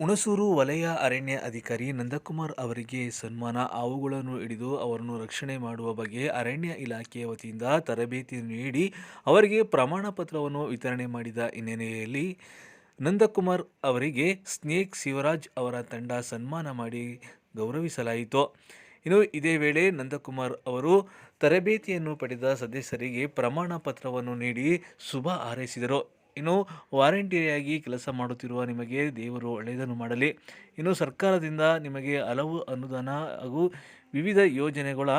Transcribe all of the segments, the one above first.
ಹುಣಸೂರು ವಲಯ ಅರಣ್ಯ ಅಧಿಕಾರಿ ನಂದಕುಮಾರ್ ಅವರಿಗೆ ಸನ್ಮಾನ. ಹಾವುಗಳನ್ನು ಹಿಡಿದು ಅವರನ್ನು ರಕ್ಷಣೆ ಮಾಡುವ ಬಗ್ಗೆ ಅರಣ್ಯ ಇಲಾಖೆಯ ವತಿಯಿಂದ ತರಬೇತಿ ನೀಡಿ ಅವರಿಗೆ ಪ್ರಮಾಣ ಪತ್ರವನ್ನು ವಿತರಣೆ ಮಾಡಿದ ಹಿನ್ನೆಲೆಯಲ್ಲಿ ನಂದಕುಮಾರ್ ಅವರಿಗೆ ಸ್ನೇಕ್ ಶಿವರಾಜ್ ಅವರ ತಂಡ ಸನ್ಮಾನ ಮಾಡಿ ಗೌರವಿಸಲಾಯಿತು. ಇನ್ನು ಇದೇ ವೇಳೆ ನಂದಕುಮಾರ್ ಅವರು ತರಬೇತಿಯನ್ನು ಪಡೆದ ಸದಸ್ಯರಿಗೆ ಪ್ರಮಾಣ ಪತ್ರವನ್ನು ನೀಡಿ ಶುಭ ಹಾರೈಸಿದರು. ಇನ್ನು ವಾರಂಟಿಯಾಗಿ ಕೆಲಸ ಮಾಡುತ್ತಿರುವ ನಿಮಗೆ ದೇವರು ಒಳ್ಳೆಯದನ್ನು ಮಾಡಲಿ. ಇನ್ನು ಸರ್ಕಾರದಿಂದ ನಿಮಗೆ ಹಲವು ಅನುದಾನ ಹಾಗೂ ವಿವಿಧ ಯೋಜನೆಗಳ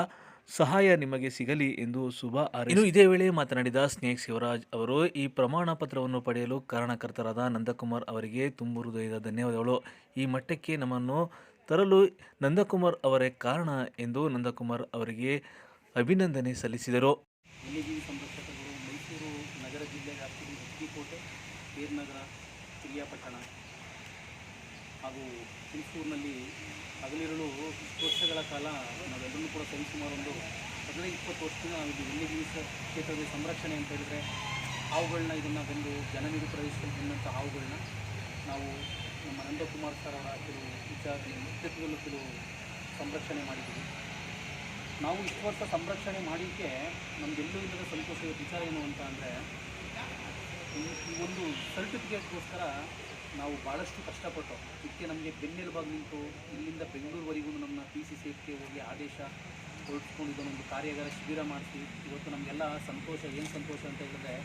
ಸಹಾಯ ನಿಮಗೆ ಸಿಗಲಿ ಎಂದು ಶುಭ ಇನ್ನು ಇದೇ ವೇಳೆ ಮಾತನಾಡಿದ ಸ್ನೇಕ್ ಶಿವರಾಜ್ ಅವರು, ಈ ಪ್ರಮಾಣ ಪತ್ರವನ್ನು ಪಡೆಯಲು ಕಾರಣಕರ್ತರಾದ ನಂದಕುಮಾರ್ ಅವರಿಗೆ ತುಂಬು ಹೃದಯದ ಧನ್ಯವಾದಗಳು. ಈ ಮಟ್ಟಕ್ಕೆ ನಮ್ಮನ್ನು ತರಲು ನಂದಕುಮಾರ್ ಅವರೇ ಕಾರಣ ಎಂದು ನಂದಕುಮಾರ್ ಅವರಿಗೆ ಅಭಿನಂದನೆ ಸಲ್ಲಿಸಿದರು. ಜಿಲ್ಲೆ ವ್ಯಾಪ್ತಿಯಲ್ಲಿ ಹುಟ್ಟಿಕೋಟೆ ಪೀರ್ನಗರ ಪಿರಿಯಾಪಟ್ಟಣ ಹಾಗೂ ತುಮಕೂರಿನಲ್ಲಿ ಹಗಲಿರುಳು ಇಷ್ಟು ವರ್ಷಗಳ ಕಾಲ ನಾವೆಲ್ಲರೂ ಕೂಡ ಸರಿಸುಮಾರು ಒಂದು ಹದಿನೈದು, ಇಪ್ಪತ್ತು ವರ್ಷದಿಂದ ನಾವು ಇದು ವನ್ಯಜೀವಿ ಕ್ಷೇತ್ರದ ಸಂರಕ್ಷಣೆ ಅಂತ ಹೇಳಿದರೆ ಹಾವುಗಳನ್ನ ಇದನ್ನು ಬಂದು ಜನನಿರು ಪ್ರದೇಶದಲ್ಲಿ ಬಂದಂಥ ಹಾವುಗಳನ್ನ ನಾವು ನಮ್ಮ ನಂದಕುಮಾರ್ ಸರ್ ಅವರ ಕೆಲವು ವಿಚಾರ ನೇತೃತ್ವದಲ್ಲೂ ಕೆಲವು ಸಂರಕ್ಷಣೆ ಮಾಡಿದ್ದೀವಿ. ನಾವು ಇಷ್ಟು ವರ್ಷ ಸಂರಕ್ಷಣೆ ಮಾಡಲಿಕ್ಕೆ ನಮಗೆಲ್ಲೂ ಇಲ್ಲದ ಸಂತೋಷದ ವಿಚಾರ ಏನು ಅಂತ ಅಂದರೆ ಈ ಒಂದು ಸರ್ಟಿಫಿಕೇಟ್ಗೋಸ್ಕರ ನಾವು ಭಾಳಷ್ಟು ಕಷ್ಟಪಟ್ಟು, ಇದಕ್ಕೆ ನಮಗೆ ಬೆನ್ನೆಲುಬಾಗಿ ನಿಂತು ಇಲ್ಲಿಂದ ಬೆಂಗಳೂರುವರೆಗೂ ನಮ್ಮ ಪಿ ಸಿ ಸೇಫ್ಗೆ ಹೋಗಿ ಆದೇಶ ಹೊರಡಿಸ್ಕೊಂಡು ಇದನ್ನೊಂದು ಕಾರ್ಯಾಗಾರ ಶಿಬಿರ ಮಾಡಿಸಿ, ಇವತ್ತು ನಮಗೆಲ್ಲ ಸಂತೋಷ, ಏನು ಸಂತೋಷ ಅಂತ ಹೇಳಿದ್ರೆ,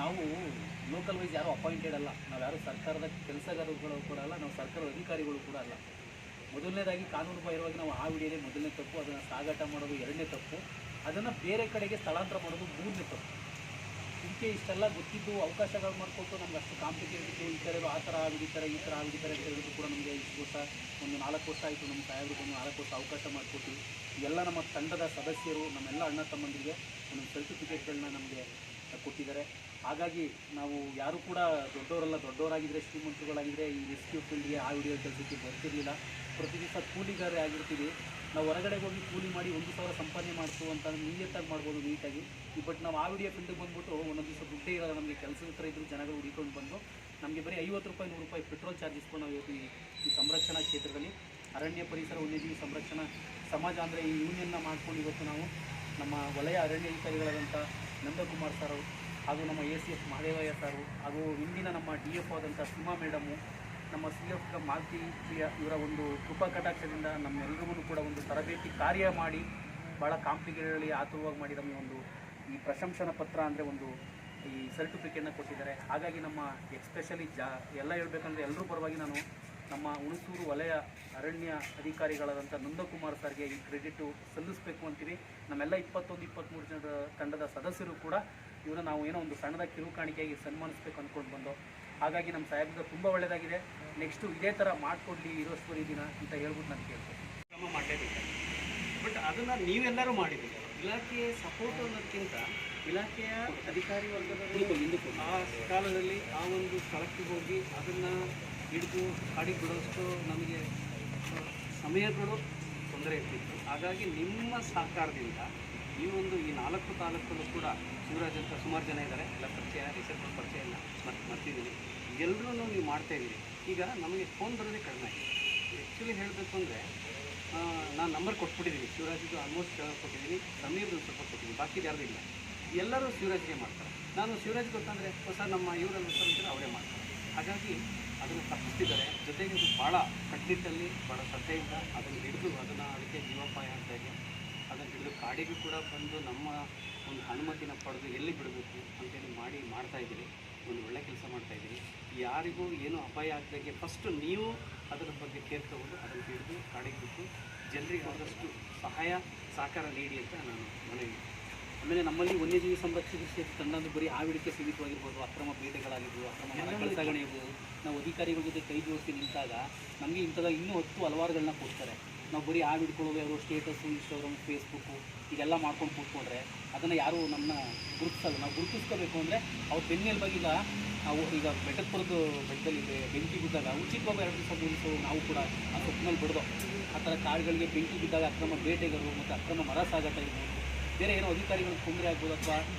ನಾವು ಲೋಕಲ್ ವೈಸ್ ಯಾರೂ ಅಪಾಯಿಂಟೆಡ್ ಅಲ್ಲ, ನಾವು ಯಾರು ಸರ್ಕಾರದ ಕೆಲಸಗಾರರುಗಳು ಕೂಡ ಅಲ್ಲ, ನಾವು ಸರ್ಕಾರದ ಅಧಿಕಾರಿಗಳು ಕೂಡ ಅಲ್ಲ. ಮೊದಲನೇದಾಗಿ ಕಾನೂನು ಬಾಹಿರವಾಗಿ ನಾವು ಆ ವಿಡಿಯೋದೇ ಮೊದಲನೇ ತಪ್ಪು, ಅದನ್ನು ಸಾಗಾಟ ಮಾಡೋದು ಎರಡನೇ ತಪ್ಪು, ಅದನ್ನು ಬೇರೆ ಕಡೆಗೆ ಸ್ಥಳಾಂತರ ಮಾಡೋದು ಮೂರನೇ ತಪ್ಪು. ಇದಕ್ಕೆ ಇಷ್ಟೆಲ್ಲ ಗೊತ್ತಿದ್ದು ಅವಕಾಶಗಳು ಮಾಡಿಕೊಟ್ಟು ನಮ್ಗೆ ಅಷ್ಟು ಕಾಂಪಿಟೇಟಿವ್ ಈ ಥರ ಆ ಥರ ಆಗಿದ್ದಾರೆ ಈ ಥರ ಆಗಿದ್ದಾರೆ ಅಂತ ಹೇಳಿದ್ರು ಕೂಡ ನಮಗೆ ಇಷ್ಟು ವರ್ಷ, ಒಂದು ನಾಲ್ಕು ವರ್ಷ ಆಯಿತು ನಮ್ಮ ಸಾಹೇಬ್ರಿಗೆ ಒಂದು ನಾಲ್ಕು ವರ್ಷ ಅವಕಾಶ ಮಾಡಿಕೊಟ್ಟು. ಎಲ್ಲ ನಮ್ಮ ತಂಡದ ಸದಸ್ಯರು, ನಮ್ಮೆಲ್ಲ ಅಣ್ಣ ತಮ್ಮಂದಿಗೆ ಒಂದೊಂದು ಸರ್ಟಿಫಿಕೇಟ್ಗಳನ್ನ ನಮಗೆ ಕೊಟ್ಟಿದ್ದಾರೆ. ಹಾಗಾಗಿ ನಾವು ಯಾರು ಕೂಡ ದೊಡ್ಡವರಲ್ಲ ದೊಡ್ಡವರಾಗಿದ್ದರೆ ಶ್ರೀಮಂತರುಗಳಾಗಿದ್ದರೆ ಈ ರೆಸ್ಕ್ಯೂ ಫೀಲ್ಡ್ಗೆ ಆ ವಿಡಿಯೋ ಕೆಲಸಕ್ಕೆ ಬರ್ತಿರ್ಲಿಲ್ಲ. ಪ್ರತಿ ದಿವಸ ಕೂಲಿಗಾರರೇ ಆಗಿರ್ತೀವಿ ನಾವು ಹೊರಗಡೆ ಹೋಗಿ ಕೂಲಿ ಮಾಡಿ ಒಂದು ಸಾವಿರ ಸಂಪಾದನೆ ಮಾಡಿಸು ಅಂತ ನಿಯತ್ತಾಗಿ ಮಾಡ್ಬೋದು ನೀಟಾಗಿ. ಬಟ್ ನಾವು ಆ ವಿಡಿಯೋ ಫೀಲ್ಡಿಗೆ ಬಂದ್ಬಿಟ್ಟು ಒಂದೊಂದು ದಿವಸ ದುಡ್ಡೇ ಇರೋಲ್ಲ ನಮಗೆ ಕೆಲಸದ ಹತ್ರ ಇದ್ರು ಜನಗಳು ಹುಡಿಕೊಂಡು ಬಂದು ನಮಗೆ ಬರೀ ಐವತ್ತು ರೂಪಾಯಿ, ನೂರು ರೂಪಾಯಿ ಪೆಟ್ರೋಲ್ ಚಾರ್ಜ್ ಇಸ್ಕೊಂಡು ನಾವು ಇವತ್ತು ಈ ಸಂರಕ್ಷಣಾ ಕ್ಷೇತ್ರದಲ್ಲಿ. ಅರಣ್ಯ ಪರಿಸರ ವನ್ಯಜೀವಿ ಸಂರಕ್ಷಣಾ ಸಮಾಜ ಅಂದರೆ ಈ ಯೂನಿಯನ್ನ ಮಾಡ್ಕೊಂಡು ಇವತ್ತು ನಾವು ನಮ್ಮ ವಲಯ ಅರಣ್ಯ ಅಧಿಕಾರಿಗಳಾದಂಥ ನಂದಕುಮಾರ್ ಸರ್ ಹಾಗೂ ನಮ್ಮ A C S Mahadevayya sir ಹಾಗೂ ಇಂದಿನ ನಮ್ಮ ಡಿ ಎಫ್ ಆದಂಥ ಸಿಮಾ ಮೇಡಮು ನಮ್ಮ ಸಿ ಎಫ್ ಮಾಲ್ತಿ ಇವರ ಒಂದು ಕೃಪಾ ಕಟಾಕ್ಷದಿಂದ ನಮ್ಮೆಲ್ಲರಿಗೂ ಕೂಡ ಒಂದು ತರಬೇತಿ ಕಾರ್ಯ ಮಾಡಿ ಭಾಳ ಕಾಂಪ್ಲಿಕೇಟಲ್ಲಿ ಆತುರವಾಗಿ ಮಾಡಿ ನಮಗೆ ಒಂದು ಈ ಪ್ರಶಂಸನ ಪತ್ರ ಅಂದರೆ ಒಂದು ಈ ಸರ್ಟಿಫಿಕೇಟ್ನ ಕೊಟ್ಟಿದ್ದಾರೆ. ಹಾಗಾಗಿ ನಮ್ಮ ಎಕ್ಸ್ಪೆಷಲಿ ಜಾ ಎಲ್ಲ ಹೇಳ್ಬೇಕಂದ್ರೆ ಎಲ್ಲರೂ ಪರವಾಗಿ ನಾನು ನಮ್ಮ ಹುಣಸೂರು ವಲಯ ಅರಣ್ಯ ಅಧಿಕಾರಿಗಳಾದಂಥ ನಂದಕುಮಾರ್ ಸರ್ಗೆ ಈ ಕ್ರೆಡಿಟು ಸಲ್ಲಿಸಬೇಕು ಅಂತೀವಿ. ನಮ್ಮೆಲ್ಲ ಇಪ್ಪತ್ತೊಂದು ಇಪ್ಪತ್ತ್ಮೂರು ಜನರ ತಂಡದ ಸದಸ್ಯರು ಕೂಡ ಇವನ್ನ ನಾವು ಏನೋ ಒಂದು ಸಣ್ಣದ ಕಿರುಕಾಣಿಕೆಯಾಗಿ ಸನ್ಮಾನಿಸ್ಬೇಕು ಅಂದ್ಕೊಂಡು ಬಂದು ಹಾಗಾಗಿ ನಮ್ಮ ಸಾಹೇಬ್ಗೆ ತುಂಬ ಒಳ್ಳೆಯದಾಗಿದೆ ನೆಕ್ಸ್ಟು ಇದೇ ಥರ ಮಾಡಿಕೊಡ್ಲಿ ಇರೋಸ್ವರಿ ದಿನ ಅಂತ ಹೇಳ್ಬಿಟ್ಟು ನಾನು ಕೇಳ್ತೀನಿ. ಕ್ರಮ ಮಾಡಲೇಬೇಕು. ಬಟ್ ಅದನ್ನು ನೀವೆಲ್ಲರೂ ಮಾಡಿದ್ದೀರಿ? ಇಲಾಖೆಯ ಸಪೋರ್ಟ್ ಅನ್ನೋದಕ್ಕಿಂತ ಇಲಾಖೆಯ ಅಧಿಕಾರಿ ವರ್ಗದ ಆ ಕಾಲದಲ್ಲಿ ಆ ಒಂದು ಸ್ಥಳಕ್ಕೆ ಹೋಗಿ ಅದನ್ನು ಹಿಡಿದು ಹಾಡಿ ಬಿಡೋಷ್ಟು ನಮಗೆ ಸಮಯಗಳು ತೊಂದರೆ ಇರ್ತಿತ್ತು. ಹಾಗಾಗಿ ನಿಮ್ಮ ಸಹಕಾರದಿಂದ ಈ ಒಂದು ಈ ನಾಲ್ಕು ತಾಲೂಕಲ್ಲೂ ಕೂಡ ಶಿವರಾಜ್ ಅಂತ ಸುಮಾರು ಜನ ಇದ್ದಾರೆ. ಎಲ್ಲ ಪರಿಚಯ ಹೆಸರು ಪರಿಚಯ ಇಲ್ಲ ಮತ್ತೆ ಮರ್ತಿದ್ದೀನಿ ಎಲ್ಲರೂ ನೀವು ಮಾಡ್ತಾ ಇದ್ದೀರಿ. ಈಗ ನಮಗೆ ಫೋನ್ ಬರೋದೇ ಕಡಿಮೆ ಆಗಿದೆ. ಆ್ಯಕ್ಚುಲಿ ಹೇಳಬೇಕು ಅಂದರೆ ನಾನು ನಂಬರ್ ಕೊಟ್ಬಿಟ್ಟಿದ್ದೀನಿ ಶಿವರಾಜಿದ್ದು ಆಲ್ಮೋಸ್ಟ್ ಕೊಟ್ಟಿದ್ದೀನಿ ಸಮೀರ್ದು ಸ್ವಲ್ಪ ಕೊಟ್ಟಿದ್ದೀನಿ ಬಾಕಿ ಯಾರ್ದು ಇಲ್ಲ. ಎಲ್ಲರೂ ಶಿವರಾಜ್ಗೆ ಮಾಡ್ತಾರೆ. ನಾನು ಶಿವರಾಜ್ ಗೊತ್ತಂದರೆ ಹೊಸ ನಮ್ಮ ಇವರ ಹೆಸರು ಅವರೇ ಮಾಡ್ತಾರೆ. ಹಾಗಾಗಿ ಅದನ್ನು ತಪ್ಪಿಸ್ತಿದ್ದಾರೆ. ಜೊತೆಗೆ ಅದು ಭಾಳ ಕಟ್ಟನಿಟ್ಟಲ್ಲಿ ಭಾಳ ಶ್ರದ್ಧೆಯಿಂದ ಅದನ್ನು ಹಿಡಿದು, ಅದನ್ನು ಅದಕ್ಕೆ ಜೀವೋಪಾಯ ಅಂತಾಗಿ ಅದನ್ನು ಹಿಡಿದು ಕಾಡಿಗೂ ಕೂಡ ಬಂದು ನಮ್ಮ ಒಂದು ಅನುಮತಿನ ಪಡೆದು ಎಲ್ಲಿ ಬಿಡಬೇಕು ಅಂತೇಳಿ ಮಾಡಿ ಮಾಡ್ತಾ ಇದ್ದೀರಿ ಒಂದು ಒಳ್ಳೆ ಕೆಲಸ ಮಾಡ್ತಾ ಇದ್ದೀರಿ ಯಾರಿಗೂ ಏನು ಅಪಾಯ ಆಗದಾಗೆ ಫಸ್ಟು ನೀವು ಅದರ ಬಗ್ಗೆ ಕೇರ್ ತಗೊಂಡು ಅದನ್ನು ಹಿಡಿದು ಕಾಡಿಗೆ ಬಿಟ್ಟು ಜನರಿಗೆ ಆದಷ್ಟು ಸಹಾಯ ಸಹಕಾರ ನೀಡಿ ಅಂತ ನಾನು ಮನವಿ ಆಮೇಲೆ ನಮ್ಮಲ್ಲಿ ವನ್ಯಜೀವಿ ಸಂರಕ್ಷಿತ ಕ್ಷೇತ್ರ ತಂಡ ಅಂದ್ರೆ ಬರೀ ಆವಿಡಿಕೆ ಸೀಮಿತವಾಗಿರ್ಬೋದು ಅಕ್ರಮ ಬೇಟೆಗಳಾಗಿರ್ಬೋದು ಅಕ್ರಮ ಸಾಗಣೆ ಇರ್ಬೋದು ನಾವು ಅಧಿಕಾರಿಗಳ ಜೊತೆ ಕೈ ಜೋಡಿಸಿ ನಿಂತಾಗ ನಮಗೆ ಇಂಥದ ಇನ್ನೂ ಹತ್ತು ಹಲವಾರುಗಳನ್ನ ಕೊಡ್ತಾರೆ. ನಾವು ಬರೀ ಹಾಡು ಹಿಡ್ಕೊಳ್ಳೋದು ಯಾರೋ ಸ್ಟೇಟಸ್ಸು ಇನ್ಸ್ಟಾಗ್ರಾಮ್ ಫೇಸ್ಬುಕ್ಕು ಇದೆಲ್ಲ ಮಾಡ್ಕೊಂಡು ಕೂತ್ಕೊಂಡ್ರೆ ಅದನ್ನು ಯಾರು ನಮ್ಮನ್ನ ಗುರುತಿಸಲ್ಲ. ನಾವು ಗುರುತಿಸ್ಕೋಬೇಕು ಅಂದರೆ ಅವ್ರು ಬೆನ್ನೆಲುಬಾಗಿ ಈಗ ನಾವು ಈಗ ಬೆಟ್ಟದ ಬೆಟ್ಟದಲ್ಲಿ ಬೆಂಕಿ ಬಿದ್ದಾಗ ಉಚಿತವಾಗಿ ಎರಡು ದಿವಸ ದಿವಸ ನಾವು ಕೂಡ ಆ ಸೊಪ್ಪಿನಲ್ಲಿ ಬಿಡ್ದೋ, ಆ ಥರ ಕಾಡುಗಳಿಗೆ ಬೆಂಕಿ ಬಿದ್ದಾಗ ಅಕ್ರಮ ಬೇಟೆಗಳು ಮತ್ತು ಅಕ್ರಮ ಮರ ಸಾಗಾಟ ಇರ್ಬೋದು. ಬೇರೆ ಏನೋ ಅಧಿಕಾರಿಗಳಿಗೆ ತೊಂದರೆ ಆಗ್ಬೋದು ಅಥವಾ